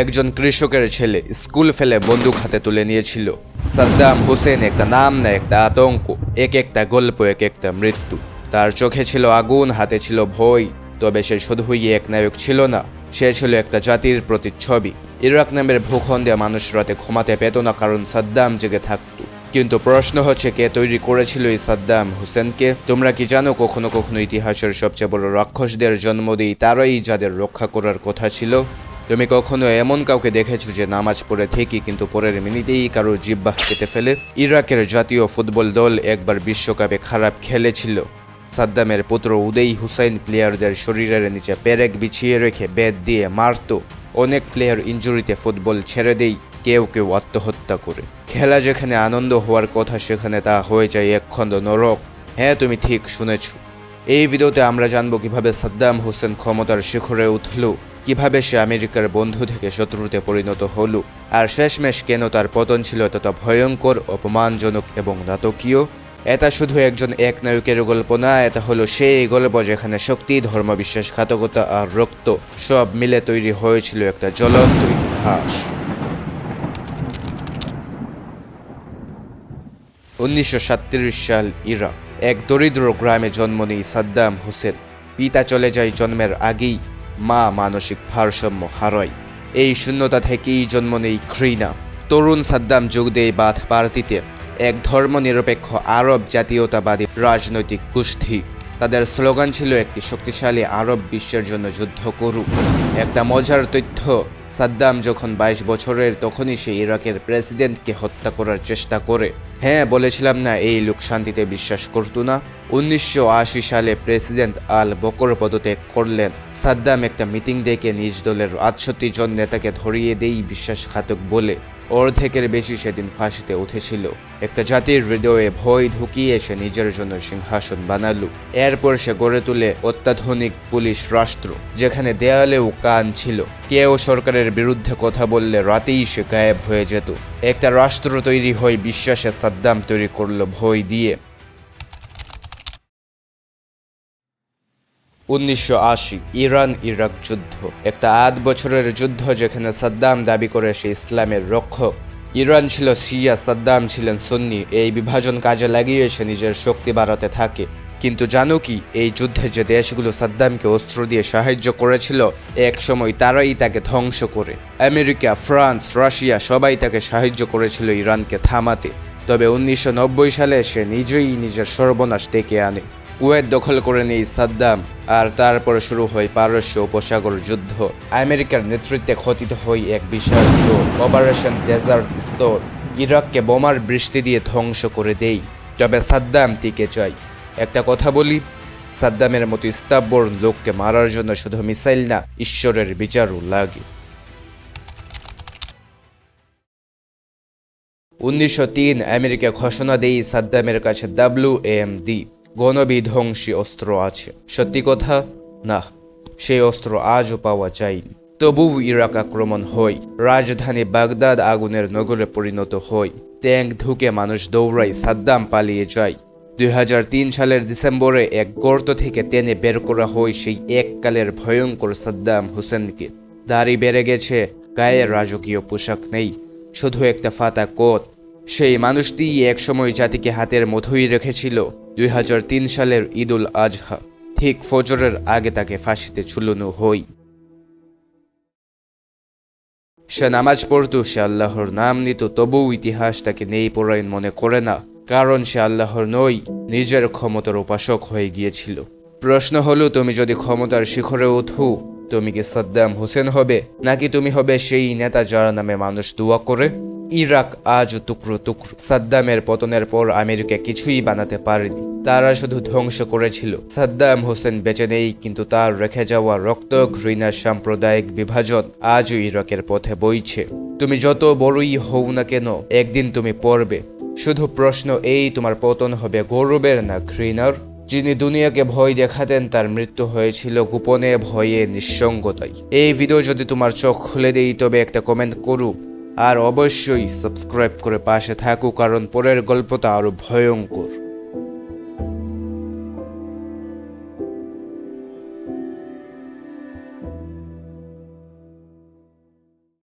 একজন কৃষকের ছেলে স্কুল ফেলে বন্দুক হাতে তুলে নিয়েছিল। সাদ্দাম হোসেন একটা নাম না একটা আতঙ্ক, এক একটা গল্প, এক একটা মৃত্যু। তার চোখে ছিল আগুন, হাতে ছিল ভয়, তবে সে শুধুই এক নায়ক ছিল না, সে ছিল একটা জাতির প্রতিচ্ছবি। ইরাক নামের ভূখণ্ডে মানুষ রাতে ঘুমাতে পেত না কারণ সাদ্দাম জেগে থাকত। কিন্তু প্রশ্ন হচ্ছে, কে তৈরি করেছিল এই সাদ্দাম হোসেনকে? তোমরা কি জানো কখনো কখনো ইতিহাসের সবচেয়ে বড় রাক্ষসদের জন্ম দেই তারাই যাদের রক্ষা করার কথা ছিল? তুমি কখনো এমন কাউকে দেখেছ যে নামাজ পড়ে থেকে কিন্তু পরের মিনিটেই কারও জিব্বাহ কেটে ফেলে? ইরাকের জাতীয় ফুটবল দল একবার বিশ্বকাপে খারাপ খেলেছিল। সাদ্দামের পুত্র উদয় হুসাইন প্লেয়ারদের শরীরের নিচে পেরেক বিছিয়ে রেখে বেদ দিয়ে মারতো। অনেক প্লেয়ার ইঞ্জুরিতে ফুটবল ছেড়ে দেই, কেউ কেউ আত্মহত্যা করে। খেলা যেখানে আনন্দ হওয়ার কথা সেখানে তা হয়ে যায় একখণ্ড নরক। হ্যাঁ তুমি ঠিক শুনেছ। এই ভিডিওতে আমরা জানব কীভাবে সাদ্দাম হোসেন ক্ষমতার শিখরে উঠল, কীভাবে সে আমেরিকার বন্ধু থেকে শত্রুতে পরিণত হলো, আর শেষমেশ কেন তার পতন ছিল তত ভয়ঙ্কর, অপমানজনক এবং নাটকীয়? এটা শুধু একজন এক নায়কের গল্প না, এটা হলো সেই গল্প যেখানে শক্তি, ধর্ম ধর্মবিশ্বাসঘাতকতা আর রক্ত সব মিলে তৈরি হয়েছিল একটা জ্বলন্ত ইতিহাস। উনিশশো সাল ইরাক। এক দরিদ্র গ্রামে জন্ম নেই সাদ্দাম হোসেন। পিতা চলে যায় জন্মের আগেই, মা মানসিক ভারসাম্য হারায়। এই শূন্যতা থেকেই জন্ম নেই ঘৃণা। তরুণ সাদ্দাম যোগ দেয় বাথ পার্টিতে এক ধর্মনিরপেক্ষ আরব জাতীয়তাবাদী রাজনৈতিক গোষ্ঠী। তাদের স্লোগান ছিল, একটি শক্তিশালী আরব বিশ্বের জন্য যুদ্ধ করুক। একটা মজার তথ্য সাদ্দাম যখন বাইশ বছরের, তখনই সে ইরাকের প্রেসিডেন্টকে হত্যা করার চেষ্টা করে। হ্যাঁ বলেছিলাম না, এই লোক শান্তিতে বিশ্বাস করত না? উনিশশো আশি সালে প্রেসিডেন্ট আল বকর পদত্যাগ করলেন। সাদ্দাম একটা মিটিং ডেকে নিজ দলের আটষট্টি জন নেতাকে ধরিয়ে দেই বিশ্বাসঘাতক বলে। অর্ধেকের বেশি সেদিন ফাঁসিতে উঠেছিল। একটা জাতির হৃদয়ে ভয় ঢুকিয়ে সে নিজের জন্য সিংহাসন বানালো। এরপর সে গড়ে তুলে অত্যাধুনিক পুলিশ রাষ্ট্র, যেখানে দেয়ালেও কান ছিল। কেউ সরকারের বিরুদ্ধে কথা বললে রাতেই সে গায়েব হয়ে যেত। একটা রাষ্ট্র তৈরি হয় বিশ্বাসে সাদ্দাম তৈরি করল ভয় দিয়ে। উনিশশো আশি, ইরান, ইরাক যুদ্ধ। একটা আট বছরের যুদ্ধ যেখানে সাদ্দাম দাবি করে সে ইসলামের রক্ষক। ইরান ছিল সিয়া সাদ্দাম ছিলেন সুন্নি। এই বিভাজন কাজে লাগিয়ে সে নিজের শক্তি বাড়াতে থাকে। কিন্তু জানো কি, এই যুদ্ধে যে দেশগুলো সাদ্দামকে অস্ত্র দিয়ে সাহায্য করেছিল, এক সময় তারাই তাকে ধ্বংস করে। আমেরিকা, ফ্রান্স, রাশিয়া সবাই তাকে সাহায্য করেছিল ইরানকে থামাতে। তবে উনিশশো নব্বই সালে সে নিজেই নিজের সর্বনাশ ডেকে আনে। কুয়েত দখল করে নেই সাদ্দাম আর তারপর শুরু হয় পারস্য উপসাগর যুদ্ধ। আমেরিকার নেতৃত্বে খতিত হয় এক বিশাল জোট অপারেশন ডেজার্ট স্তর ইরাককে বোমার বৃষ্টি দিয়ে ধ্বংস করে দেই তবে সাদ্দাম টিকে চাই একটা কথা বলি, সাদ্দামের মতো স্তাব্বর লোককে মারার জন্য শুধু মিসাইল না, ঈশ্বরের বিচারও লাগে। উনিশশো তিন আমেরিকা ঘোষণা দেই সাদ্দামের কাছে ডাব্লিউ এম ডি গণবিধ্বংসী অস্ত্র আছে। সত্যি কথা? না, সেই অস্ত্র আজও পাওয়া যায়নি। তবুও ইরাক আক্রমণ হয়। রাজধানী বাগদাদ আগুনের নগরে পরিণত হয়। ট্যাঙ্ক ঢুকে মানুষ দৌড়ায় সাদ্দাম পালিয়ে যায়। দুই হাজার তিন সালের ডিসেম্বরে এক গর্ত থেকে টেনে বের করা হয় সেই এককালের ভয়ঙ্কর সাদ্দাম হোসেনকে। দাড়ি বেড়ে গেছে, গায়ে রাজকীয় পোশাক নেই, শুধু একটা ফাতা কোট। সেই মানুষটি একসময় জাতিকে হাতের মধ্যেই রেখেছিল। দুই সালের ঈদুল আজহা, ঠিক ফজরের আগে তাকে ফাঁসিতে ঝুলানো হয় সে নামাজ পড়তো, সে আল্লাহর নাম নিত, তবুও ইতিহাস তাকে নেই পরায়ণ মনে করে না, কারণ সে আল্লাহর নই, নিজের ক্ষমতার উপাসক হয়ে গিয়েছিল। প্রশ্ন হলো, তুমি যদি ক্ষমতার শিখরে ওঠো, তুমি কি সাদ্দাম হোসেন হবে, নাকি তুমি হবে সেই নেতা যার নামে মানুষ দোয়া করে? ইরাক আজ টুকরো টুকরো। সাদ্দামের পতনের পর আমেরিকা কিছুই বানাতে পারেনি। তারা শুধু ধ্বংস করেছিল। সাদ্দাম হোসেন বেঁচে নেই, কিন্তু তার রেখে যাওয়া রক্ত ঘৃণার সাম্প্রদায়িক বিভাজন আজও ইরাকের পথে বইছে। তুমি যত বড়ই হও না কেন, একদিন তুমি পড়বে। শুধু প্রশ্ন এই, তোমার পতন হবে গৌরবের না ঘৃণার? যিনি দুনিয়াকে ভয় দেখাতেন, তার মৃত্যু হয়েছিল গোপনে, ভয়ে, নিঃসঙ্গতায়। এই ভিডিও যদি তোমার চোখ খুলে দেই, তবে একটা কমেন্ট করু আর অবশ্যই সাবস্ক্রাইব করে পাশে থাকো কারণ পরের গল্পটা আরও ভয়ঙ্কর।